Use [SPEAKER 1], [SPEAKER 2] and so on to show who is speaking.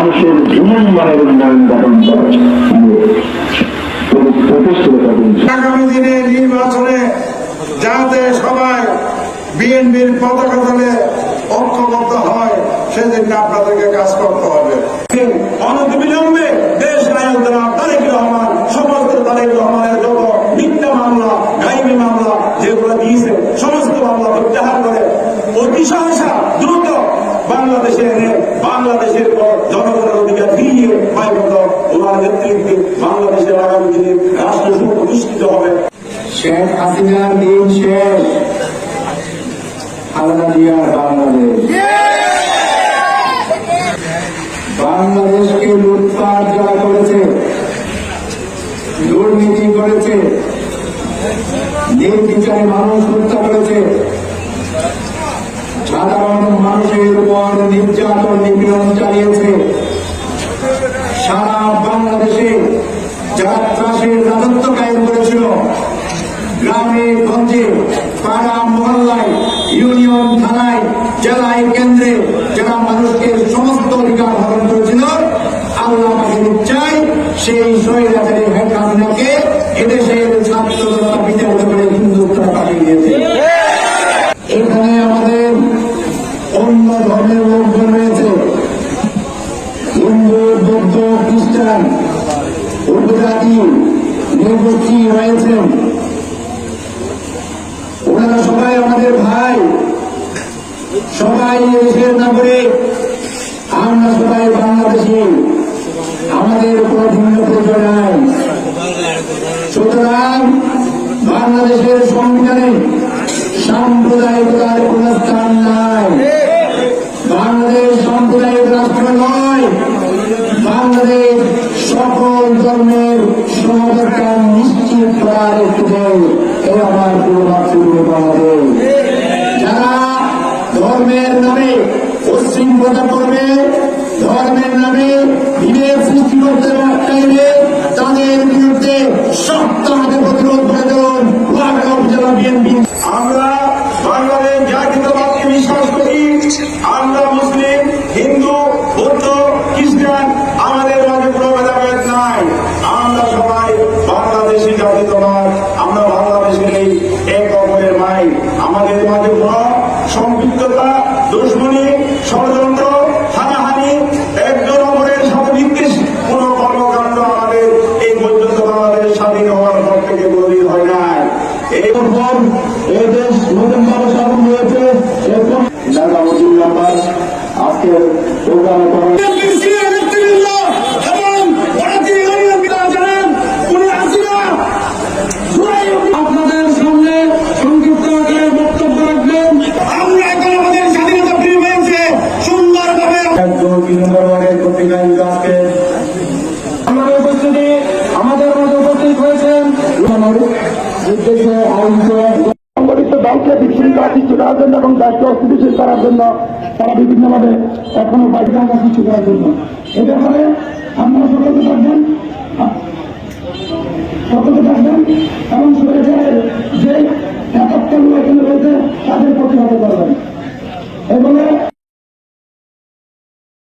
[SPEAKER 1] মানুষের জীবন মানের উন্নয়ন গঠন
[SPEAKER 2] নির্বাচনে যাতে সবাই বিএনপির পতাকা ঐক্যবদ্ধ হয় সেদিন আপনাদেরকে কাজ করতে হবে। দেশ তারেক রহমান, সমস্ত তারেক রহমানের যত মিথ্যা মামলা গাইবী মামলা যেগুলো দিয়েছে, সমস্ত মামলা প্রত্যাহার করে অতি সহসা দ্রুত বাংলাদেশে এনে বাংলাদেশের পর জনগণের অধিকার ফিরিয়ে পাইবত ওনার নেতৃত্বে বাংলাদেশের আগামী দিনে রাষ্ট্র সুপ্রতিষ্ঠিত হবে
[SPEAKER 1] শেখ হাসিনার দিন শেষ। খালেদা জিয়ার বাংলাদেশ। বাংলাদেশকে লুটপাট যারা করেছে, দুর্নীতি করেছে, নির্বিচারে মানুষ হত্যা করেছে, সাধারণ মানুষের উপর নির্যাতন নিপীড়ন চালিয়েছে সারা বাংলাদেশে যারা ত্রাসের রাজত্ব কায়েম করেছিল গ্রামে গঞ্জে, পাড়া মহল্লায়, ইউনিয়ন থানায়, জেলায় কেন্দ্রে যারা মানুষকে সমস্ত অধিকার হরণ করেছিল, আল্লাহ চাই, সেই শহীদাচারী হেড হাসিনাকে এদেশের ছাত্র বিচারিত করে পাঠিয়ে দিয়েছে। এখানে আমাদের অন্য ধর্মের লোকজন রয়েছে। হিন্দু, বৌদ্ধ, খ্রিস্টান, উপজাতি নির্গোষ্ঠী রয়েছেন। ওনারা সবাই আমাদের ভাই। সবাই দেশের নাগরিক। আমরা সবাই বাংলাদেশি। আমাদের কোনো ভিন্ন পরিচয় সুতরাং বাংলাদেশের সংবিধানে সাম্প্রদায়িকতার কোন স্থান নাই। বাংলাদেশ সাম্প্রদায়িক রাষ্ট্র নয়। বাংলাদেশ সকল ধর্মের সমাধান নিশ্চিত ধর্মের নামে উচ্ছৃঙ্খলা করবে তাদের বিরুদ্ধে শক্ত হাতে প্রতিরোধ করে দেবেন
[SPEAKER 2] আমরা বাংলাদেশ জাতীয়তাবাদকে বিশ্বাস করি, আমরা সম্পৃক্ততা দুশ্মনী, ষড়যন্ত্র, হানাহানি একজন অপরের সাথে কোন কর্মকাণ্ড আমাদের এই পর্যন্ত আমাদের স্বাধীন হওয়ার পর থেকে কোনদিন হয় নাই। এই
[SPEAKER 1] দেশ নতুন ভাবে স্বাধীন হয়েছে। ঢাকা আজকের আজকে
[SPEAKER 3] আমাদের উপস্থিতি আমাদের মধ্যে উপস্থিত হয়েছেন
[SPEAKER 1] উদ্দেশ্যে আয়োজিত দলকে বিশৃঙ্খলা সৃষ্টি জন্য এবং দায়িত্ব অস্থিতিশীল করার জন্য তারা বিভিন্নভাবে এখনও বাইরে কিছু করার জন্য। এদের ফলে আমরা সকলে